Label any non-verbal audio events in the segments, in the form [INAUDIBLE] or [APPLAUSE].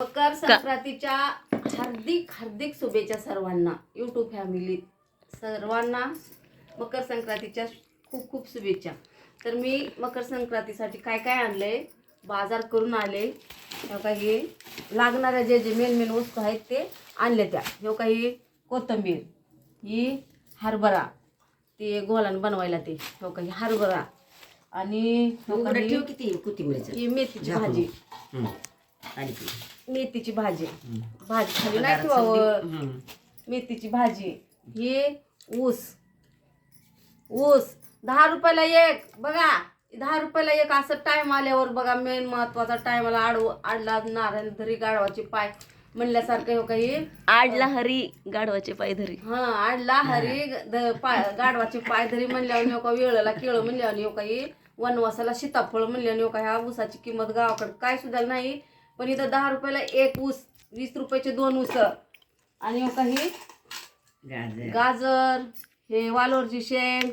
मकर संक्रांतीच्या हार्दिक हार्दिक शुभेच्छा सर्वांना. युट्यूब फॅमिली सर्वांना मकर संक्रांतीच्या खूप खूप शुभेच्छा. तर मी मकर संक्रांतीसाठी काय काय आणलंय? बाजार करून आले. ह्या काही लागणाऱ्या जे जे मेन मेन वस्तू आहेत ते आणले त्या. ह्यो काही कोथिंबीर ही हरभरा ते गोलान बनवायला ते. ह्यो काही हरभरा आणि ठेव किती? कोथिंबीरचं. ही मेथीची भाजी. हं. मेथीची भाजी. भाजी खाली नाही ठेवावं. मेथीची भाजी. हे ऊस. ऊस. दहा रुपयाला एक. बघा. दहा रुपयाला एक. असं टाइम आल्यावर बघा मेन महत्त्वाचा टायमाला आड आडला नारायण धरी गाढवाचे पाय म्हणल्यासारखं हो काही आडला हरी गाढवाचे पाय धरी. हा आडला हरी पाय गाढवाचे पाय धरी म्हणल्यावर हो का वेळेला केळं म्हणल्यावर हो? काही वनवासाला सीताफळ म्हणल्यावर हो का? ह्या ऊसाची किंमत गावाकडे काय सुद्धा नाही. पण इथं दहा रुपयाला एक ऊस वीस रुपयाचे दोन ऊस. आणि हो काही गाजर. गाजर हे वालोरची शेंग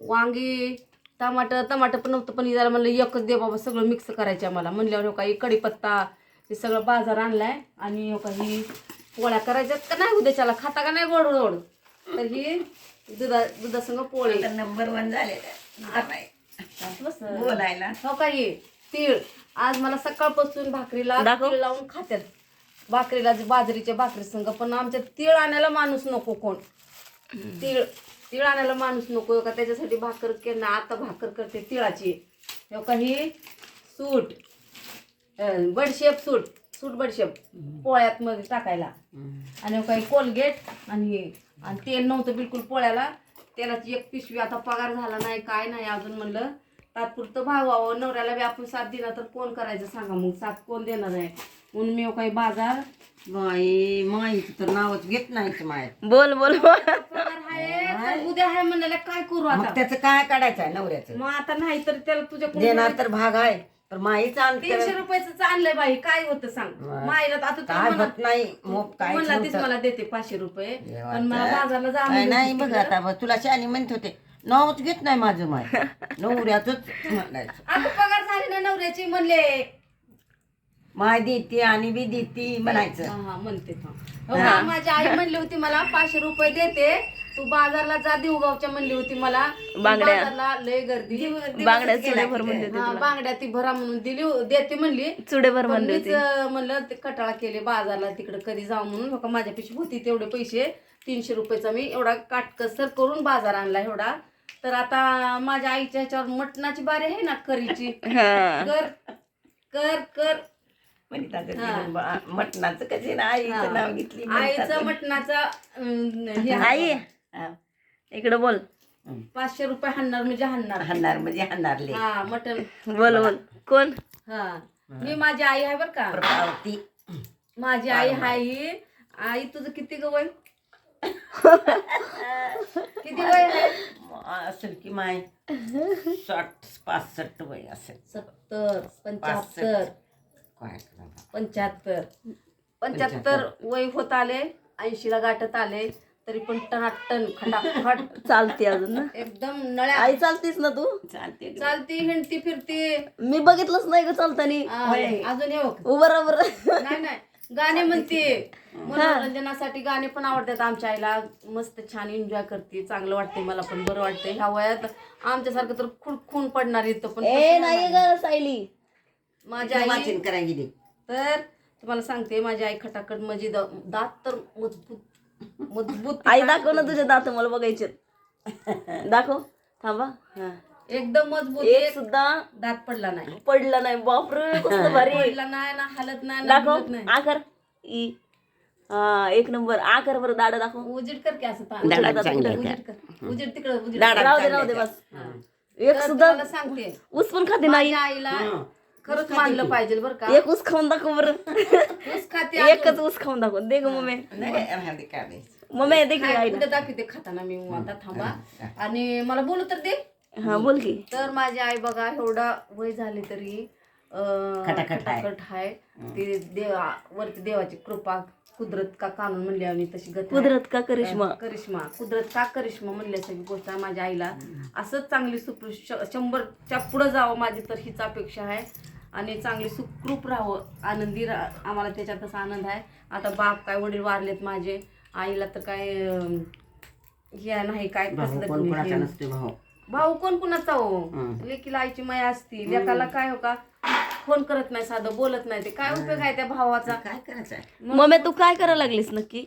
वांगी टमाटर. टमाटर पण नव्हतं पण जरा म्हणलं एकच दे बाबा सगळं मिक्स करायचं आम्हाला म्हणल्यावर हो काही कढीपत्ता हे सगळं बाजार आणलाय. आणि हो काही पोळ्या करायच्यात का नाही उद्याच्याला? खाता का नाही गोड गोड तर ही दुधा दुधासंग पोळी. नंबर वन झाले. बोलायला. हो काही तीळ आज मला सकाळपासून भाकरीला दाखव. तीळ लावून खात्यात. भाकरीला जे बाजरीच्या भाकरी संग पण आमच्या तीळ आणायला माणूस नको कोण? तीळ तीळ आणायला माणूस नको का? त्याच्यासाठी भाकर केलं आता भाकर करते तिळाची. हो काही सूट. अं, बडशेप सूट. सूट बडशेप. पोळ्यात मध्ये टाकायला. आणि हो काही कोलगेट आणि हे. आणि तेल नव्हतं बिलकुल पोळ्याला. तेलाची एक पिशवी आता पगार झाला नाही काय नाही अजून म्हणलं. तात्पुरतं भावावं नवऱ्याला बी आपण साथ दिला तर कोण करायचं सांगा मग? साथ कोण देणार आहे? म्हणून मी हो काही बाजार बाई माहिती तर नावच घेत नाही माय. बोल बोल आहे उद्या आहे म्हणाले काय करू मग आता त्याचं काय काढायचं आहे नवऱ्याचं? मग आता नाही तर त्याला तुझ्या देणार तर भाग आहे. तर माहीच आणते तीनशे रुपयाचं आणलंय बाई काय होतं सांग? वा. माईला तर आता काय म्हणा- होत नाही मोप काय म्हणला तीच नव्हतं. मला देते पाचशे रुपये. देवा पण मला. बाजारला जा काय नाही बघ तिकडं. आता बघ, तुला शानी म्हणत होते. नावच घेत नाही माझं माय. [LAUGHS] म्हणायचं. आता पगार झाली ना नवऱ्याची म्हणले. माय देते आणि बी देते म्हणायचं. हा हा, म्हणते हा. हो माझी आई म्हणली होती मला पाचशे रुपये देते. तू बाजारला जा देवगावच्या म्हणली होती मला. बांगड्या. बाजारला लय गर्दी. बांगड्या चुडेभर म्हणले हा बांगड्या ती भरा म्हणून दिली देते म्हणली. चुडेभर पण म्हणले मीच अं, म्हणलं ते कटाळा केले बाजारला तिकडे कधी जाऊ म्हणून. हो माझ्या पिशी होती तेवढे पैसे. तीनशे रुपयाचा मी एवढा काटकसर करून बाजार आणला एवढा. तर आता माझ्या आईच्या ह्याच्यावर मटणाची बारी आहे ना करीची. हा. कर कर कर. म्हणतात बा- मटणाचं कधी ना आईचं नाव घेतली आईचं मटणाचा अं, हे आई. हा. इकडे बोल. पाचशे रुपये हाणणार म्हणजे हाणणार. हाणणार म्हणजे हाणणारले. हा मटण. बोल बोल. कोण? हा. मी माझी आई आहे बर का. प्रभावती. माझी आई हाय. ही आई तुझं किती ग वय? किती वय आहे? असेल की माय साठ पासष्ट वय असेल. सत्तर पंच्याहत्तर. काय करणार? पंच्याहत्तर. पंच्याहत्तर वय होत आले ऐंशीला गाठत आले तरी पण टनाटन खटाखट. चालते अजून ना? एकदम नळ्या. आई चालतीस ना तू? चालते ग. चालती हिंडती फिरती. मी बघितलंच नाही ग चालतानी. आ, अजून येऊ उभं राहा बरं. नाही नाही. गाणे म्हणते. मनोरंजनासाठी गाणे पण आवडतात आमच्या आईला. मस्त छान एन्जॉय करते. चांगलं वाटते मला पण. बरं वाटते ह्या वयात आमच्यासारखं तर खून खून पडणार इथं पण. ए नाही ग सायली. माझ्या आई वाचन करायला गेली तर तुम्हाला सांगते माझी आई खटाखट माझी दा- दात तर मजबूत मजबूत आई दाखव ना तुझे दात मला बघायचे दाखव. थांबा. हा. एकदम मजबूत एक एक सुद्धा दात पडला नाही. पडला नाही. बापरे कसलं भारी. पडला नाही ना हालत नाही ना दाखव. हलत नाही. आकर. ई. हा एक नंबर. आकर बरं दाड दाखव. उजीड कर की असं चांगल्या आहेत उजीड कर. उजीड तिकडं उजीड दाढा राहू दे राहू दे. बस. एक तर सुद्धा तुम्हाला सांगते. ऊस पण खाते नाही. माझ्या आईला खरंच मानलं पाहिजे बरं का. एक ऊस खाऊन दाखव बरं. ऊस खाते [LAUGHS] एकच ऊस खाऊन दाखव. दे ग मम्मी. मम्मी दे की आईला. दाखवते खाताना मी आता थांबा. आणि मला बोलू तर दे. हा बोल की. तर माझी आई बघा एवढा वय झाले तरी खटाखट आहे. ते देवा वरती देवाची कृपा कुदरत का कानून म्हणली आणि तशी गत आहे. कुदरत का करिश्मा? करिश्मा. कुदरत का करिश्मा म्हणल्या सगळी गोष्ट आहे माझ्या आईला. असंच चांगली सुपृ श- शंभरच्या पुढं जावं माझी तर हीच अपेक्षा आहे. आणि चांगली सुखरूप राहावं. आनंदी रा आम्हाला त्याच्यातच आनंद आहे. आता बाप काय वडील वारलेत माझे. आईला तर काय अं, हे नाही काय भाऊ कसलं कोण कोणाचा नसते भाऊ. भाऊ कोण कुणाचा हो? हं. लेकीला आईची माया असती लेकाला काय हो का? फोन करत नाही साधं बोलत नाही. ते काय उपयोग आहे त्या भावाचा? काय करायचं? आहे मम्मी तू काय करायला लागलीस नक्की.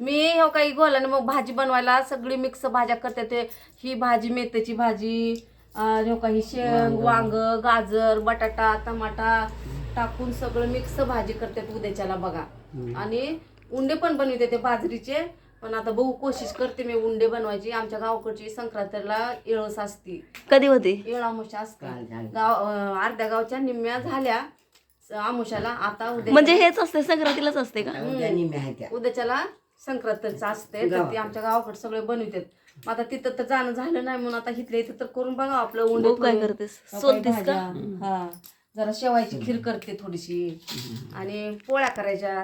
मी हो काही गोलाने मग भाजी बनवायला सगळी मिक्स भाज्या करते ते. ही भाजी मेथीची भाजी अं, हो काही शेंग वांग. गाजर बटाटा टमाटा टाकून सगळं मिक्स भाजी करते उद्याच्याला बघा. आणि उंडे पण बनवते ते बाजरीचे. पण आता बघू कोशिश करते मी उंडे बनवायची. आमच्या गावकडची संक्रांतीला इळस असती. कधी होती? येळ आमुषा असते. गाव अं, अर्ध्या गावच्या निम्म्या झाल्या. स- आमुषाला आता उद्या म्हणजे हेच असते संक्रांतीलाच असते का. उद्याच्याला संक्रांतीचं असते तर ते आमच्या गावाकडे सगळे बनवतात. मग आता तिथं तर जाणं झालं नाही म्हणून आता इथल्या इथं तर करून बघा आपलं उंडे काय. करतेस. सोलतीस का. हा. जरा शेवायची खीर करते थोडीशी. आणि पोळ्या करायच्या.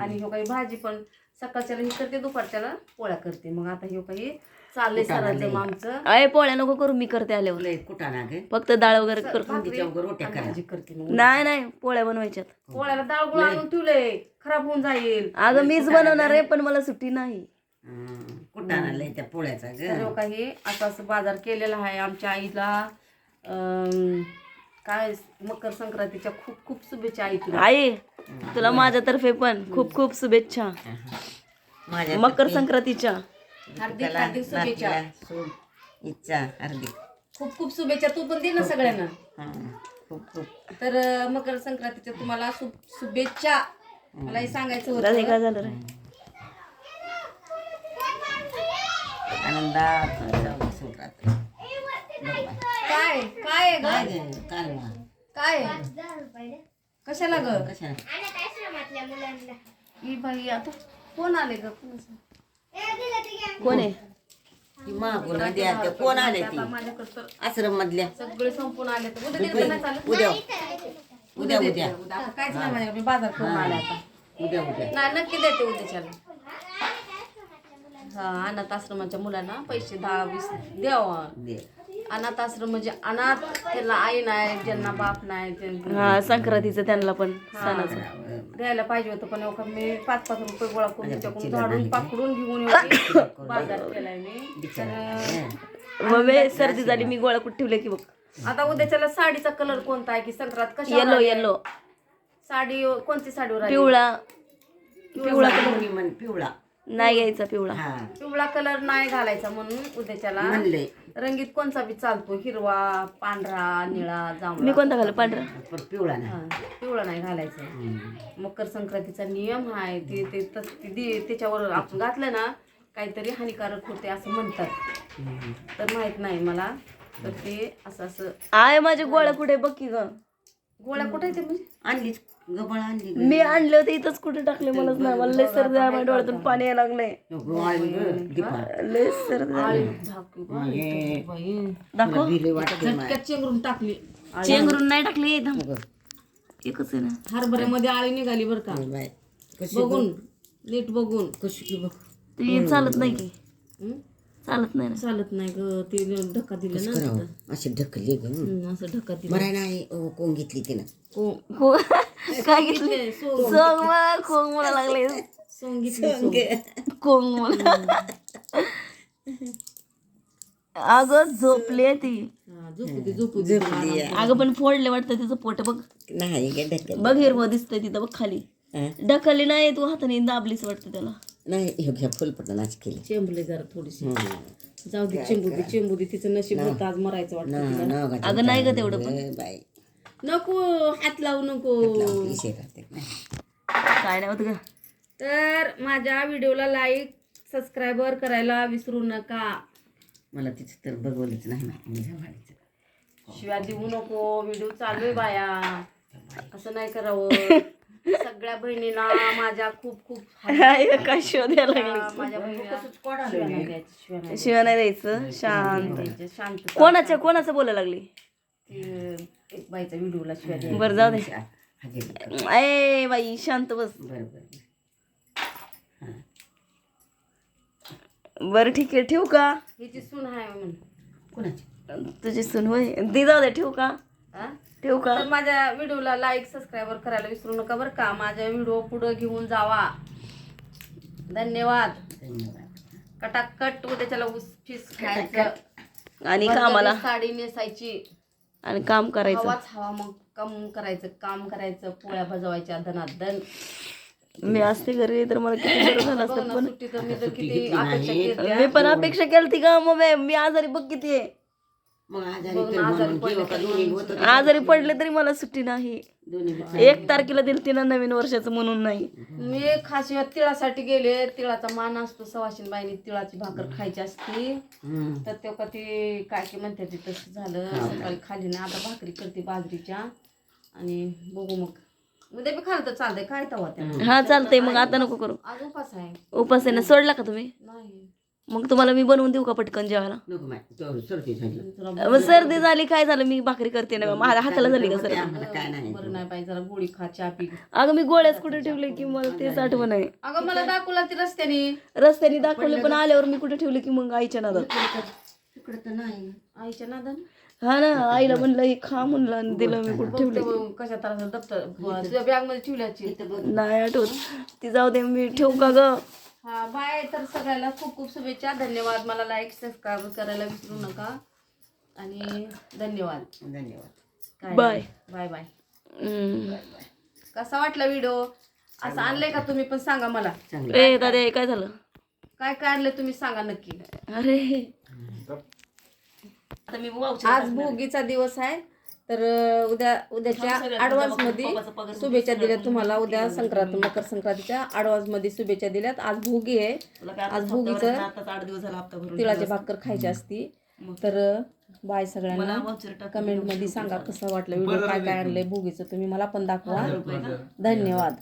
आणि ह्यो काही भाजी पण सकाळच्याला ही करते दुपारच्याला पोळ्या करते. मग आता ह्यो काही चाललंय सरांचं मग आमचं. अय पोळ्या नको करू मी करते आल्यावर. लय कुटाणा गे? फक्त डाळ वगैरे करतो तिच्या उगाच रोट्या करा. भाजी करते मग. नाही नाही पोळ्या बनवायच्यात. पोळ्याला डाळ गुळ आणून ठेवलंय. खराब होऊन जाईल. अगं मीच बनवणार आहे पण मला सुट्टी नाही. हं, कुटाणा लय त्या पोळ्याचा ग? तर काही असं असं बाजार केलेला आहे आमच्या आईला. अं, काय मकर संक्रांतीच्या खूप खूप शुभेच्छा आई तुला. आई तुला माझ्यातर्फे पण खूप खूप शुभेच्छा. माझ्या मकर संक्रांतीच्या. हार्दिक हार्दिक शुभेच्छा. इच्छा हार्दिक. खूप खूप शुभेच्छा. तू पण दे ना सगळ्यांना. हं, खूप खूप. तर अं, मकर संक्रांतीच्या तुम्हाला शुभेच्छा. मला हे सांगायचं होतं काय झालं रे? आनंदात संक्रांत. काय? काय आहे काय ग ग काय मग? काय आहे? कशाला ग? कशा ही बाई आता कोण आले ग? कोण? कोण आहे? ती मागून द्या ते कोण आले ती? आता माझ्याकडे तर आश्रम मधल्या. सगळे संपून आले तर उद्या तिकडे नाही चालत? उद्या. उद्या उद्या उद्या. आता काहीच नाही माझ्याकडे. मी बाजार करून आले आता. उद्या उद्या. नाही नक्की देते उद्याच्याला. हा अनाथ आश्रमाच्या मुलांना पैसे दहा वीस. द्यावा दे. अनाथ आश्रम म्हणजे अनाथ त्यांना आई नाही ज्यांना बाप नाही ते हा संक्रांतीचं त्यांना पण सणाचं. द्यायला पाहिजे होतं पण एवढं मी पाच पाच रुपये गोळा करून त्याच्याकडून झाडून पाकडून घेऊन येते. [COUGHS] बाजार केलाय मी. तर मम्मी सर्दी झाली मी गोळा कुठे ठेवले की बघ. आता उद्याच्याला साडीचा कलर कोणता आहे की संक्रांत कशा येलो येलो साडी कोणती साडीवर आली? पिवळा. पिवळा कलर. म्हण पिवळा. नाही घ्यायचा पिवळा. हा. पिवळा कलर नाही घालायचा म्हणून उद्याच्याला म्हणले. रंगीत कोणचा बी चालतो हिरवा पांढरा निळा मी जांभळा कोणता घाल पांढरा? पण पिवळा नाही. हा, पिवळा नाही घालायचं. मकर संक्रांतीचा नियम आहे ते ते तस- ते दे- त्याच्यावर आपण घातलं ना काहीतरी हानिकारक होते असं म्हणतात. तर माहीत नाही मला तर ते असं असं. आय माझे गोळ्या कुठे बघ की ग. गोळ्या कुठे येते म्हणजे? आणलीच गबळ आणली ग. मी आणले होते इथंच कुठे टाकले मलाच नाही मला लय सर्दी आहे माझ्या डोळ्यातून पाणी यायला लागलंय नको आणली ग, दीपा. लय सर्दी आहे. आळी झाकली बा, हे, बाई. दाखव भिले वाटते माय. झटक्यात चेंगरून टाकली चेंगरून नाही टाकली. नको. एकच आहे ना हरभऱ्यामध्ये आळी निघाली बरं का बाय. कशी बघून नीट बघून कशी की बघ ते चालत नाही की हं? चालत नाही ना. चालत नाही ग ते धक्का दिला ना करावं? अशी ढकली ग. हं, असं धक्का दिला. बराय नाही अहो, कोण घेतली तिनं? को- को- काय घेतली? सोंग सोंग मला खोंग मला लागले. सोंग घेतली सोंग. कोंग मला. अगं झोपली ती. हा, झोपू दे झोपू दे झोपली. अगं पण फोडले वाटतं तिचं पोट बघ. नाही गे ढकल बघ हिरवं दिसतंय तिथं बघ खाली. हा? ढकलली नाही तू हाताने दाबलीच वाटतं त्याला. नाही हे घ्या फुलपट नाच केली. चेंबले जरा थोडीशी. जाऊ दे चेंबू दे चेंबू दे तिचं नशीब होतं आज मरायचं वाटतं ना- तिला. अगं नाही ग तेवढं पण. बाई. नको हात लावू नको. काय नाही होत ग. तर माझ्या व्हिडिओला लाईक सबस्क्रायबर करायला विसरू नका. मला तिचं तर बघवलंच नाही माहिती जवाडीचं शिव्या देऊ नको व्हिडिओ चालू आहे बाया. असं नाही करावं. [LAUGHS] सगळ्या बहिणींना माझ्या खूप खूप काय शोधायला लागली माझ्या बहिणीला. शिव्या नाही द्यायचं? शांत. शांत कोणाच्या कोणाचं बोलायला लागली? ती एक बाईचा व्हिडिओला शिव्या द्यायच्या. बरं जाऊ दे. ए बाई शांत बस. बरं ठीक आहे ठेवू का? हिची सून आहे म्हणून. कोणाची? तुझी सून होय. ती जाऊ दे ठेवू का? हा? ठेवू का? तर माझ्या व्हिडिओला लाईक सबस्क्राईबर करायला विसरू नका बरं का. माझ्या व्हिडिओ पुढे घेऊन जावा. धन्यवाद. कटाकट उद्याच्याला ऊस फीस खायचं. आणि कामाला? साडी नेसायची. आणि काम करायचं? हवाच हवा मग. काम करायचं काम करायचं पोळ्या भजवायच्या धनाधन. मी असते घरी तर मला किती बरं झालं असतं पण. मी तर किती अपेक्षा केली मी पण अपेक्षा केली का मग मी आजारी बघ किती आहे. मग आजारी तर ना, म्हणून पडले जीव का तर दोन्ही म्हणून. होतं आजारी पडले तरी मला सुट्टी नाही. दोन्ही बी एक तारखेला दिली तिनं नवीन वर्षाचं म्हणून नाही. मी खास या तिळासाठी गेले तिळाचा मान असतो सवाशीन बाईने तिळाची भाकर खायची असती. हम्म. तर ते का ते काय की म्हणते ते तसं झालं सकाळी खाली ना आता भाकरी करते बाजरीच्या. आणि बघू मग. उद्या बी खाल्लं तर चालतंय काय तवा त्या. हा चालतंय. मग आता नको करू. आज उपास आहे. उपासाने सोडला का तुम्ही? नाही. मग तुम्हाला मी बनवून देऊ का पटकन जेवायला? नको माय तो सर्दी झाली. तुला मग सर्दी झाली काय झालं? मी भाकरी करते ना माझ्या हाताला झाली का सर्दी? आम्हाला काय नाही. बरं नाही पाहिजे जरा गोळी खा चहा पी. अगं मी गोळ्याच कुठे ठेवले की मला तेच आठवण आहे. अगं मला दाखवला ती रस्त्याने. रस्त्याने दाखवले पण आल्यावर मी कुठे ठेवले की मग आईच्या नादात? तिकडे तर नाही. आईच्या नादान हा ना आईला म्हणलं हे खा म्हणलं आणि दिलं मी कुठे ठेवले. कशा तर दप्तर तुझ्या बॅगमध्ये ठेवल्याची नाही आठवत. ती जाऊ दे मी ठेवू का ग? हा बाय. तर सगळ्याला खूप खूप शुभेच्छा. धन्यवाद. मला लाईक सबस्क्राईब करायला विसरू नका. आणि धन्यवाद. धन्यवाद. बाय. Bye bye. कसा वाटला व्हिडिओ असं आणलंय का तुम्ही? पण सांगा मला. चांगलं ए दादा हे काय झालं? काय काय आणलंय तुम्ही? सांगा नक्की. अरे. आता मी आज भोगीचा दिवस आहे. तर उद्या उद्याच्या ऍडव्हान्समध्ये शुभेच्छा दिल्यात तुम्हाला. उद्या संक्रांत मकर संक्रांतीच्या ऍडव्हान्समध्ये शुभेच्छा दिल्यात. आज भोगी आहे. आज भोगीचं आताच आठ दिवस झाला हप्ता भरून तिळाची भाकर खायची असती. तर बाय सगळ्यांना. वाउचर टाक कमेंटमध्ये सांगा कसं वाटलं व्हिडिओ काय काय आणलंय भोगीचं. तुम्ही मला पण दाखवा. धन्यवाद.